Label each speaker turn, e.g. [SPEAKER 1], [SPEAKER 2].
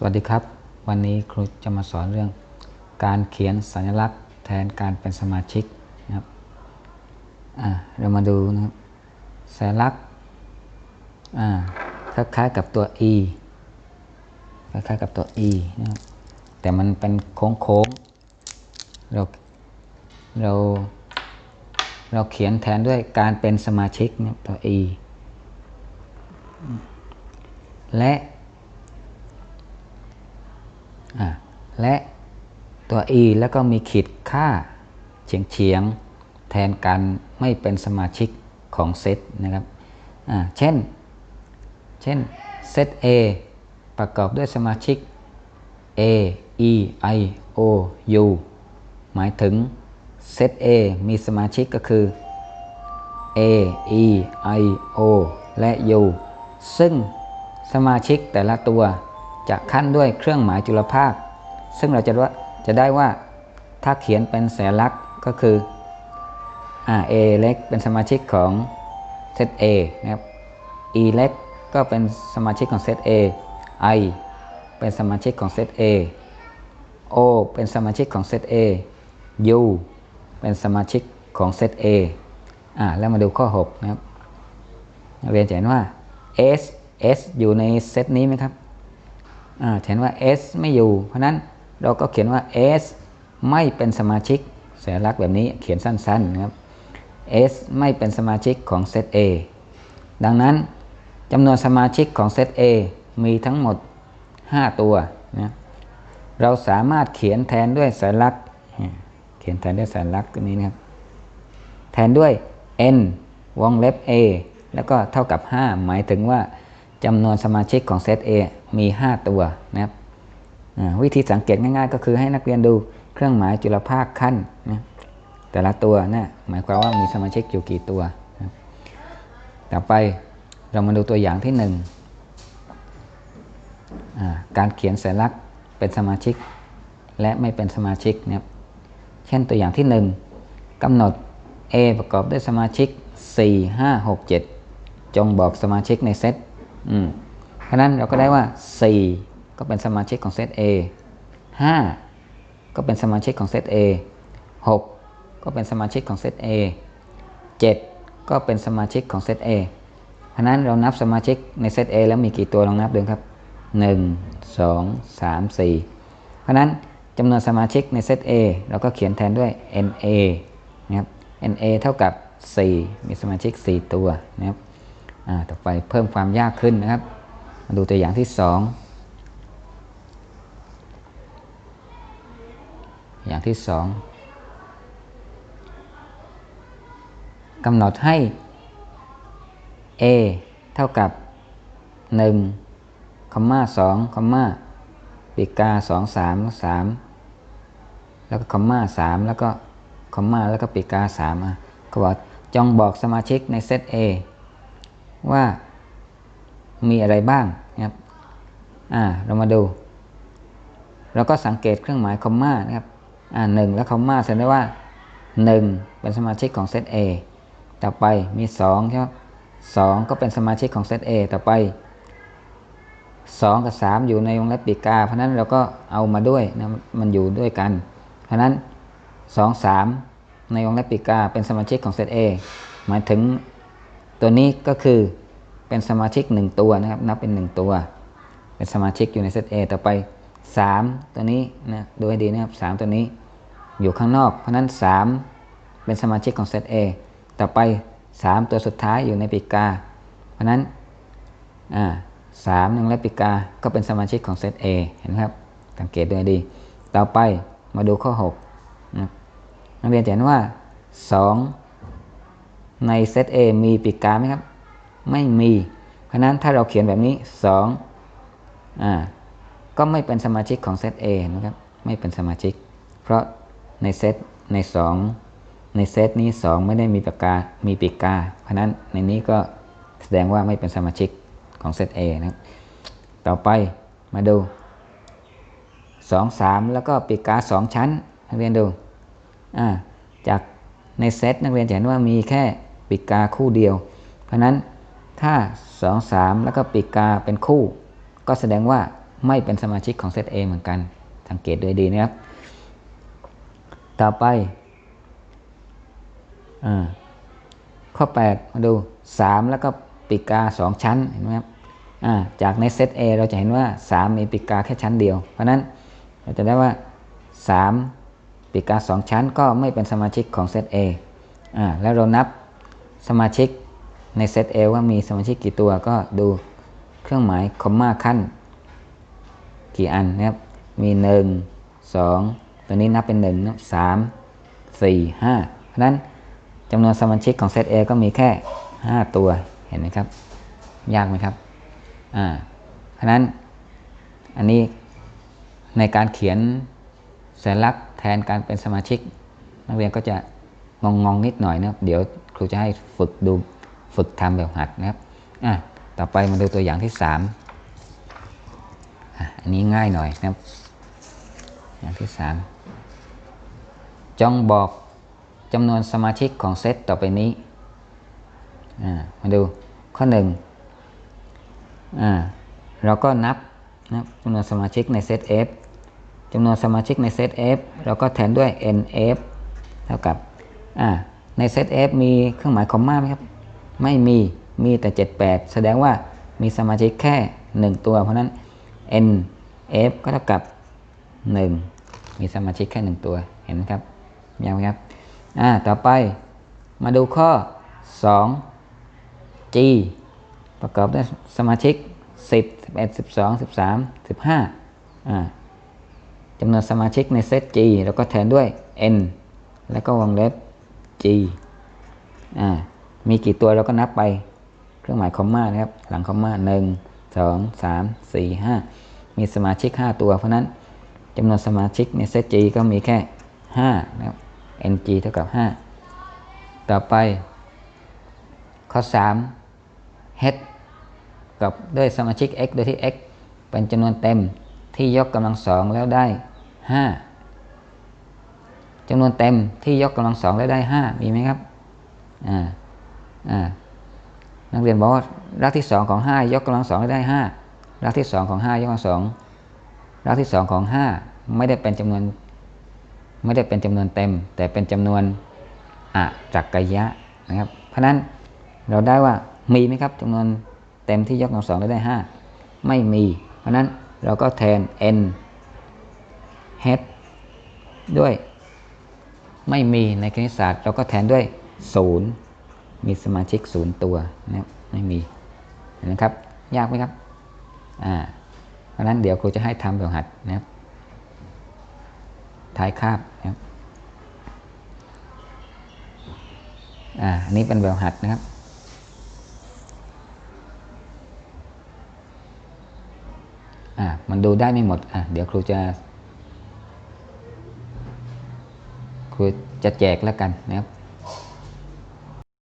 [SPEAKER 1] สวัสดีครับ วันนี้ครูจะมาสอนเรื่อง การเขียนสัญลักษณ์แทนการเป็นสมาชิกนะครับเรามาดูนะครับสัญลักษณ์คล้ายๆกับตัว e คล้ายๆกับตัว e นะครับแต่มันเป็นโค้งๆเราเราเราเขียนแทนด้วยการเป็นสมาชิกนะตัว e และ และตัว e แล้วก็มีขีดค่าเฉียงเฉียงแทนการไม่เป็นสมาชิกของเซตนะครับเช่น เช่นเซต A ประกอบด้วยสมาชิก A E I O U หมายถึงเซต A มีสมาชิกก็คือ A E I O และ U ซึ่งสมาชิกแต่ละตัว จะขั้นด้วยเครื่องหมายจุลภาค ซึ่งเราจะว่าจะได้ว่าถ้าเขียนเป็นสัญลักษณ์ก็คือ A เล็กเป็นสมาชิกของเซต A นะครับ E เล็กก็เป็นสมาชิกของเซต A I เป็นสมาชิกของเซต A O เป็นสมาชิกของเซต A U เป็นสมาชิกของเซต A อ่าแล้วมาดูข้อ 6 นะครับเรียนจะเห็นว่า S S อยู่ในเซตนี้ไหมครับ เห็นว่า S ไม่อยู่ เพราะนั้นเราก็เขียนว่า S ไม่เป็นสมาชิกสัญลักษณ์แบบนี้เขียนสั้นๆนะครับ S ไม่เป็นสมาชิกของเซต A ดังนั้นจำนวนสมาชิกของเซต A มีทั้งหมด 5 ตัวนะเราสามารถเขียนแทนด้วยสัญลักษณ์ เขียนแทนด้วยสัญลักษณ์ตัวนี้นะครับ แทนด้วย n วงเล็บ a แล้วก็เท่ากับ 5 หมายถึงว่าจำนวนสมาชิกของเซต A มี 5 ตัวนะครับวิธีสังเกตง่ายๆ ก็คือให้นักเรียนดูเครื่องหมายจุลภาคขั้นนะแต่ละตัวนะหมายความว่ามีสมาชิกอยู่กี่ตัวนะต่อไปเรามาดูตัวอย่างที่1การเขียนสัญลักษณ์เป็นสมาชิก และไม่เป็นสมาชิกนะครับเช่นตัวอย่างที่ 1กำหนด A ประกอบด้วยสมาชิก 4 5 6 7 จงบอกสมาชิกในเซต เพราะนั้นเราก็ได้ว่า 4 ก็เป็นสมาชิกของเซต A 5 ก็เป็นสมาชิกของเซต A 6 ก็เป็นสมาชิกของเซต A 7 ก็เป็นสมาชิกของเซต A เพราะนั้นเรานับสมาชิกในเซต A แล้วมีกี่ตัวลองนับดูครับ 1 2 3 4 เพราะนั้นจำนวนสมาชิกในเซต A เราก็เขียนแทนด้วย NA นะครับ NA เท่ากับ 4 มีสมาชิก 4 ตัวนะครับต่อไปเพิ่มความยากขึ้นนะครับ ดูตัวอย่างที่สองอย่างที่สองกำหนดให้ a เท่ากับ1คอมมา2คอมมาปีกา2 3 3 แล้วก็คอมมา3แล้วก็คอมมาแล้วก็ปีกา3อะเขาบอกจงบอกสมาชิกในเซต A ว่า มีอะไรบ้างนะครับอ่าเรามาดูเราก็สังเกตเครื่องหมายคอมมานะครับอ่าหนึ่งแล้วคอมมาแสดงว่าหนึ่งเป็นสมาชิกของเซต A ต่อไปมีสองใช่ไหมสองก็เป็นสมาชิกของเซต A ต่อไปสองกับสามอยู่ในวงเล็บปีกา เพราะนั้นเราก็เอามาด้วยนะมันอยู่ด้วยกัน เพราะนั้นสองสามในวงเล็บปีกาเป็นสมาชิกของเซต A หมายถึงตัวนี้ก็คือ เป็นสมาชิกหนึ่งตัวนะครับ นับเป็นหนึ่งตัว เป็นสมาชิกอยู่ในเซต A ต่อไปสามตัวนี้นะดูให้ดีนะครับสามตัวนี้อยู่ข้างนอก เพราะนั้นสามเป็นสมาชิกของเซต A ต่อไปสามตัวสุดท้ายอยู่ในปีกา เพราะนั้นอ่าสามหนึ่งและปีกา ก็เป็นสมาชิกของเซต A เห็นไหมครับ สังเกตดูให้ดี ต่อไปมาดูข้อ6นะนักเรียนจะเห็นว่า 2 ในเซต A มีปีกาไหมครับ ไม่มี เพราะนั้นถ้าเราเขียนแบบนี้2อ่าก็ไม่เป็นสมาชิกของเซต A นะครับ ไม่เป็นสมาชิก เพราะในเซตใน 2 ในเซตนี้ 2 ไม่ได้มีปีกกา มีปีกกา เพราะนั้นในนี้ก็แสดงว่าไม่เป็นสมาชิกของเซต A นะครับ ต่อไปมาดู 2 3 แล้วก็ปีกกา 2 ชั้น นักเรียนดูอ่าจากในเซตนักเรียนจะเห็นว่ามีแค่ปีกกาคู่เดียว เพราะนั้น ถ้า 2 3 แล้วก็ปีกาเป็นคู่ ก็แสดงว่าไม่เป็นสมาชิกของเซต A เหมือนกัน สังเกตด้วยดีนะครับ ต่อไปอข้อ 8 มาดู 3 แล้วก็ปีกา 2 ชั้นเห็นไหมครับจากในเซต A เราจะเห็นว่า 3 มีปีกาแค่ชั้นเดียว เพราะนั้นเราจะได้ว่า 3 ปีกา 2 ชั้นก็ไม่เป็นสมาชิกของเซต A อ่าแล้วเรานับสมาชิก ในเซต A ว่ามีสมาชิกกี่ตัวก็ดูเครื่องหมายคอมมาขั้น กี่อันนะครับ มี 1 2 ตัวนี้นับเป็น1นะ3 4 5เพราะนั้นจำนวนสมาชิกของเซต A ก็มีแค่ 5 ตัวเห็นไหมครับ ยากไหมครับอ่าเพราะนั้นอันนี้ในการเขียนสัญลักษณ์แทนการเป็นสมาชิก นักเรียนก็จะงงงนิดหน่อยนะเดี๋ยวครูจะให้ฝึกดู ฝึกทำแบบหัดนะครับอะต่อไปมาดูตัวอย่างที่3อันนี้ง่ายหน่อยนะครับ อย่างที่3จงบอกจำนวนสมาชิกของเซตต่อไปนี้ มาดูข้อ1เราก็นับนะจำนวนสมาชิกในเซต F จำนวนสมาชิกในเซต F เราก็แทนด้วย NF เท่ากับในเซต F มีเครื่องหมายคอมมาไหมครับ ไม่มีมีแต่ 78 แสดงว่ามีสมาชิกแค่ 1 ตัว เพราะนั้น NF ก็เท่ากับ 1 มีสมาชิกแค่ 1 ตัวเห็นไหมครับยังไหมครับอ่าต่อไปมาดูข้อ 2 G ประกอบด้วยสมาชิก 10 11 12 13 15อ่าจำนวนสมาชิกในเซต G แล้วก็แทนด้วย n แล้วก็วงเล็บ g อ่า มีกี่ตัวเราก็นับไป เครื่องหมายคอมมานะครับ หลังคอมมา1 2 3 4 5มีสมาชิก 5 ตัว เพราะนั้นจำนวนสมาชิกในเซต G ก็มีแค่5นะครับ ng เท่ากับ 5 ต่อไป ข้อ 3 h กับด้วยสมาชิก x โดยที่ x เป็นจำนวนเต็มที่ยกกำลังสองแล้วได้ 5จำนวนเต็มที่ยกกำลังสองแล้วได้ 5 มีไหมครับ อ่า นักเรียนบอกว่ารากที่2ของ5ยกกำลังสองแล้วได้5รากที่2ของ5ยกกำลังสองรากที่2ของ5ไม่ได้เป็นจำนวน ไม่ได้เป็นจำนวนเต็ม แต่เป็นจำนวนอะจักกยะนะครับ เพราะนั้นเราได้ว่ามีไหมครับจำนวนเต็มที่ยกกำลังสองได้ห้าไม่มี เพราะนั้นเราก็แทน n h ด้วย ไม่มีในคณิตศาสตร์ เราก็แทนด้วย0 มีสมาชิก0ตัวนะไม่มีเห็นไหมครับ ยากไหมครับอ่าเพราะนั้นเดี๋ยวครูจะให้ทำแบบหัดนะครับท้ายคาบนะครับอ่าอันนี้เป็นแบบหัดนะครับอ่ามันดูได้ไม่หมดอะเดี๋ยวครูจะครูจะแจกแล้วกันนะครับ